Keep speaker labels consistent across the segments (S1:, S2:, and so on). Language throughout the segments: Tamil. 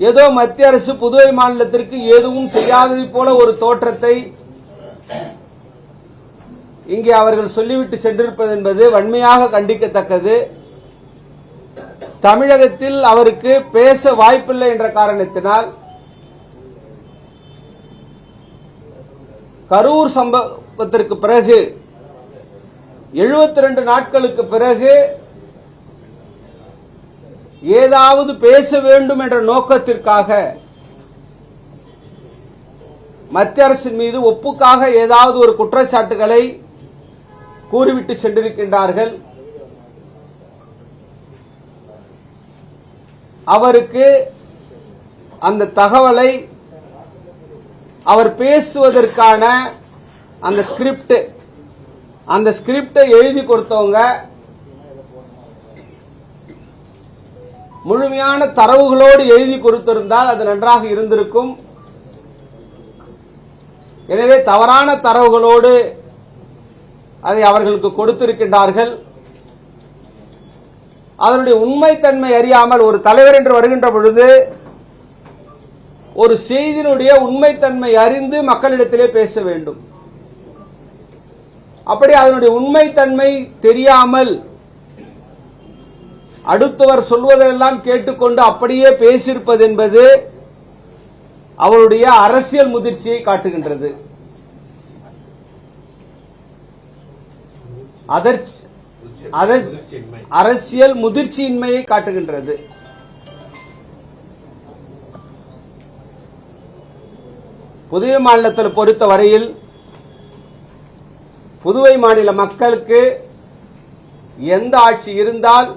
S1: ஏதோ மத்திய அரசு புதுவை மாநிலத்திற்கு எதுவும் செய்யாதது போல ஒரு தோற்றத்தை இங்கே அவர்கள் சொல்லிவிட்டு சென்றிருப்பது என்பது வன்மையாக கண்டிக்கத்தக்கது. தமிழகத்தில் அவருக்கு பேச வாய்ப்பில்லை என்ற காரணத்தினால் கரூர் சம்பவத்திற்கு பிறகு 72 நாட்களுக்கு பிறகு ஏதாவது பேச வேண்டும் என்ற நோக்கத்திற்காக மத்திய அரசின் மீது ஒப்புக்காக ஏதாவது ஒரு குற்றச்சாட்டுகளை கூறிவிட்டு சென்றிருக்கின்றார்கள். அவருக்கு அந்த தகவலை அவர் பேசுவதற்கான அந்த ஸ்கிரிப்ட் அந்த ஸ்கிரிப்டை எழுதி கொடுத்தவங்க முழுமையான தரவுகளோடு எழுதி கொடுத்திருந்தால் அது நன்றாக இருந்திருக்கும். எனவே தவறான தரவுகளோடு அதை அவர்களுக்கு கொடுத்திருக்கின்றார்கள். அதனுடைய உண்மைத்தன்மை அறியாமல் ஒரு தலைவர் என்று வருகின்ற பொழுது ஒரு செய்தியினுடைய உண்மைத்தன்மை அறிந்து மக்களிடத்திலே பேச வேண்டும். அப்படி அதனுடைய உண்மைத்தன்மை தெரியாமல் அடுத்தவர் சொல்வதெல்லாம் கேட்டுக்கொண்டு அப்படியே பேசியிருப்பது என்பது அவருடைய அரசியல் முதிர்ச்சியை காட்டுகின்றது. அரசியல் முதிர்ச்சியின்மையை காட்டுகின்றது. புதுவை மாநிலத்தில் பொறுத்த வரையில் புதுவை மாநில மக்களுக்கு எந்த ஆட்சி இருந்தால்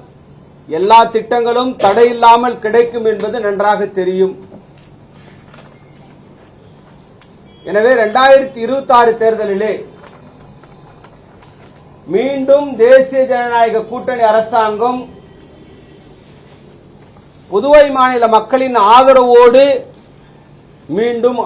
S1: எல்லா திட்டங்களும் தடையில்லாமல் கிடைக்கும் என்பது நன்றாக தெரியும். எனவே 2026 இருபத்தி ஆறு தேர்தலிலே மீண்டும் தேசிய ஜனநாயக கூட்டணி அரசாங்கம் புதுவை மாநில மக்களின் ஆதரவோடு மீண்டும்